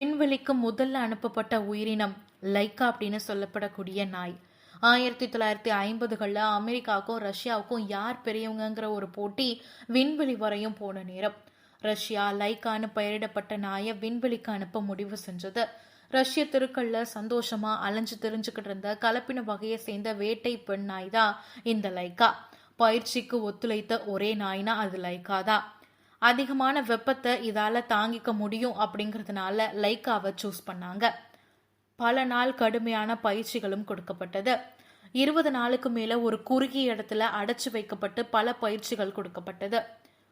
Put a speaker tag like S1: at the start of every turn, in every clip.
S1: விண்வெளிக்கு முதல்ல அனுப்பப்பட்ட உயிரினம் லைக்கா அப்படின்னு சொல்லப்படக்கூடிய நாய். ஆயிரத்தி தொள்ளாயிரத்தி ஐம்பதுகளில் அமெரிக்காவுக்கும் ரஷ்யாவுக்கும் யார் பெரியவங்கங்கிற ஒரு போட்டி விண்வெளி வரையும் போன நேரம். ரஷ்யா லைக்கான்னு பெயரிடப்பட்ட நாயை விண்வெளிக்கு அனுப்ப முடிவு செஞ்சது. ரஷ்ய தெருக்கள்ல சந்தோஷமா அலைஞ்சு தெரிஞ்சுக்கிட்டு இருந்த கலப்பின வகையை சேர்ந்த வேட்டை பெண் நாய் தான் இந்த லைக்கா பயிற்சிக்கு ஒத்துழைத்த ஒரே நாய்னா அது லைக்கா தான் அதிகமான வெப்பத்தை இதால தாங்கிக்க முடியும் அப்படிங்கிறதுனால லைக்காவை சூஸ் பண்ணாங்க. பல நாள் கடுமையான பயிற்சிகளும் கொடுக்கப்பட்டது. இருபது நாளுக்கு மேல ஒரு குறுகிய இடத்துல அடைச்சு வைக்கப்பட்டு பல பயிற்சிகள் கொடுக்கப்பட்டது.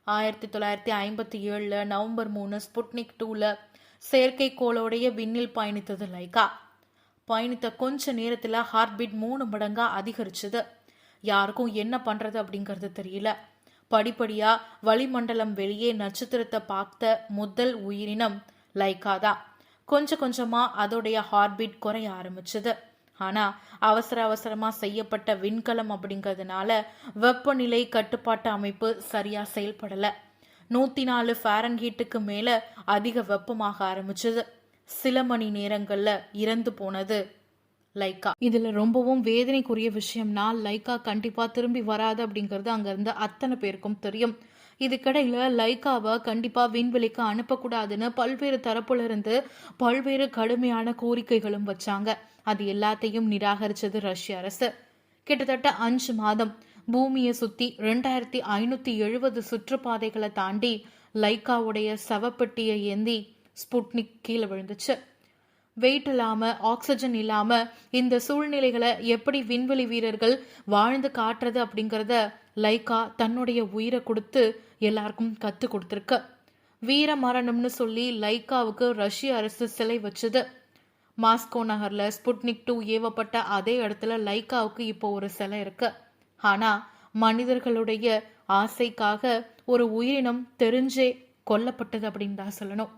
S1: ஆயிரத்தி தொள்ளாயிரத்தி ஐம்பத்தி ஏழுல நவம்பர் மூணு ஸ்புட்னிக் டூல செயற்கைக்கோளோடைய விண்ணில் பயணித்தது லைகா பயணித்த கொஞ்ச நேரத்துல ஹார்ட் பீட் மூணு மடங்கா அதிகரிச்சது. யாருக்கும் என்ன பண்றது அப்படிங்கறது தெரியல. படிப்படியா வளிமண்டலம் வெளியே நட்சத்திரத்தை பார்த்த முதல் உயிரினம் லைக்கா தான் கொஞ்சம் கொஞ்சமா அதோடைய ஹார்ட்பீட் குறைய ஆரம்பிச்சது. ஆனா அவசர அவசரமா செய்யப்பட்ட விண்கலம் அப்படிங்கிறதுனால வெப்பநிலை கட்டுப்பாட்டு அமைப்பு சரியா செயல்படல. நூத்தி நாலு ஃபாரன்ஹீட்டுக்கு மேல அதிக வெப்பமாக ஆரம்பிச்சது. சில மணி நேரங்கள்ல இறந்து போனது லைக்கா. இதுல ரொம்பவும் வேதனைக்குரிய விஷயம்னா லைக்கா கண்டிப்பா திரும்பி வராது அப்படிங்கிறது அங்க இருந்த அத்தனை பேருக்கும் தெரியும். இதுக்கிடையில லைக்காவை கண்டிப்பா விண்வெளிக்கு அனுப்பக்கூடாதுன்னு பல்வேறு தரப்புல இருந்து பல்வேறு கடுமையான கோரிக்கைகளும் வச்சாங்க. அது எல்லாத்தையும் நிராகரிச்சது ரஷ்ய அரசு. கிட்டத்தட்ட அஞ்சு மாதம் பூமியை சுத்தி ரெண்டாயிரத்தி ஐநூத்தி எழுபது சுற்றுப்பாதைகளை தாண்டி லைக்காவுடைய சவப்பெட்டியை ஏந்தி ஸ்புட்னிக் கீழே விழுந்துச்சு. வெயிட் இல்லாமல் ஆக்சிஜன் இல்லாமல் இந்த சூழ்நிலைகளை எப்படி விண்வெளி வீரர்கள் வாழ்ந்து காட்டுறது அப்படிங்கிறத லைக்கா தன்னுடைய உயிரை கொடுத்து எல்லாருக்கும் கற்றுக் கொடுத்துருக்கு. வீர மரணம்னு சொல்லி லைக்காவுக்கு ரஷ்ய அரசு சிலை வச்சது. மாஸ்கோ நகரில் ஸ்புட்னிக் டூ ஏவப்பட்ட அதே இடத்துல லைக்காவுக்கு இப்போ ஒரு சிலை இருக்கு. ஆனால் மனிதர்களுடைய ஆசைக்காக ஒரு உயிரினம் தெரிஞ்சே கொல்லப்பட்டது அப்படின்னு தான் சொல்லணும்.